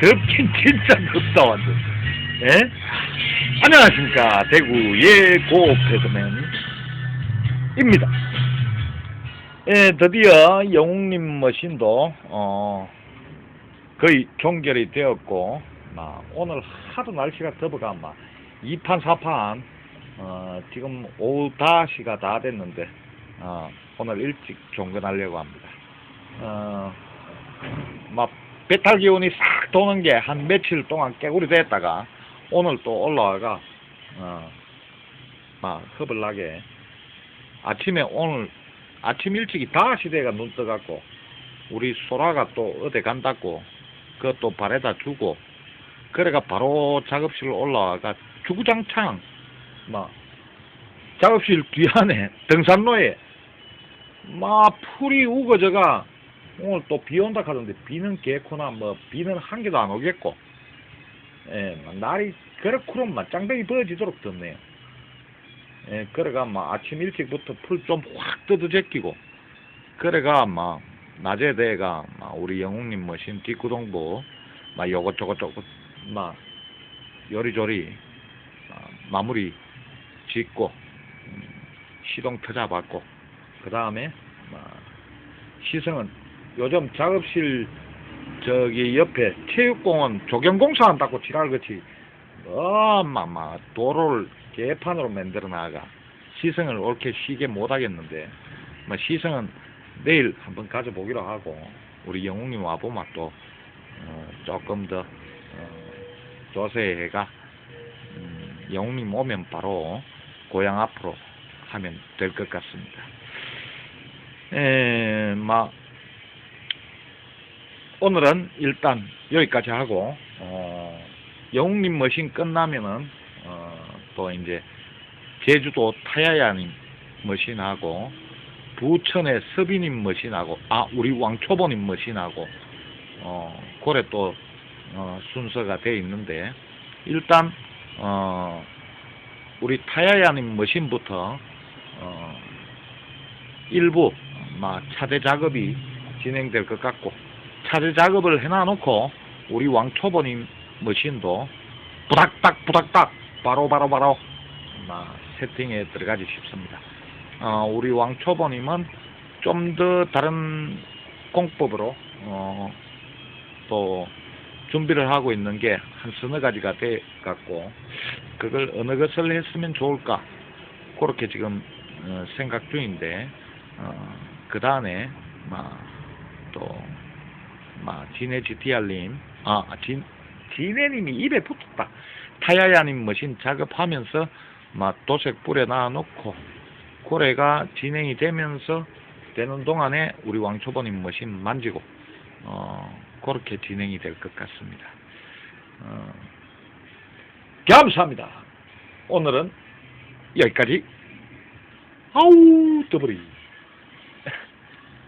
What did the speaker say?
덥긴 진짜 덥다 완전. 예? 안녕하십니까 대구의 고 패드맨 입니다. 예, 드디어 영웅님 머신도 어 거의 종결이 되었고 아, 오늘 하도 날씨가 더워가 막 2판 4판 어, 지금 오후 5시가 다 됐는데 어, 오늘 일찍 종근하려고 합니다. 어, 막 배탈 기운이 싹 도는 게 한 며칠 동안 깨구리 됐다가 오늘 또 올라와가 어, 막 허벌나게 아침에 오늘 아침 일찍이 다시 돼가 눈 떠갖고 우리 소라가 또 어디 간다고 그것도 발에다 주고 그래가 바로 작업실 올라와가 주구장창 막 작업실 뒤 안에 등산로에 막 풀이 우거져가 오늘 또 비 온다 하던데 비는 개코나 뭐 비는 한 개도 안 오겠고 예, 막 날이 그렇구름 막 짱배기 벌어지도록 덥네요. 예, 그래가 막 아침 일찍부터 풀 좀 확 뜯어 제끼고 그래가 막 낮에 대가 막 우리 영웅님 머신 뒷구동부 막 요것 저것 막 요리조리 막 마무리 짓고 음, 시동 터잡았고 그 다음에 시승은 요즘 작업실 저기 옆에 체육공원 조경공사 한다고 지랄같이 어마마 도로를 개판으로 만들어 나가. 시승을 옳게 쉬게 못하겠는데. 뭐 시승은 내일 한번 가져보기로 하고 우리 영웅님 와보면 또. 어, 조금 더 어, 조세해가 음, 영웅님 오면 바로 고향 앞으로 하면 될 것 같습니다. 에, 막 오늘은 일단 여기까지 하고 어, 영웅님 머신 끝나면은 어, 또 이제 제주도 타야야님 머신하고 부천의 서비님 머신하고 아 우리 왕초보님 머신하고 어 고래 또 어, 순서가 돼 있는데 일단 어 우리 타야야님 머신부터 어 일부 막 차대 작업이 진행될 것 같고 차대 작업을 해놔 놓고 우리 왕초보님 머신도 부닥닥 부닥닥 바로 바로 바로 막 세팅에 들어가지 싶습니다. 어, 우리 왕초보님은 좀 더 다른 공법으로 어, 또 준비를 하고 있는 게 한 서너 가지가 돼 갖고 그걸 어느 것을 했으면 좋을까 그렇게 지금 어, 생각 중인데 어, 그 다음에 막또 막 진해 GTR님 아 진, 진해님이 입에 붙었다 타야야님 머신 작업하면서 막 도색 뿌려 놔놓고 고래가 진행이 되면서 되는 동안에 우리 왕초보님 머신 만지고 어 그렇게 진행이 될 것 같습니다. 어, 감사합니다. 오늘은 여기까지. 아우 더블이.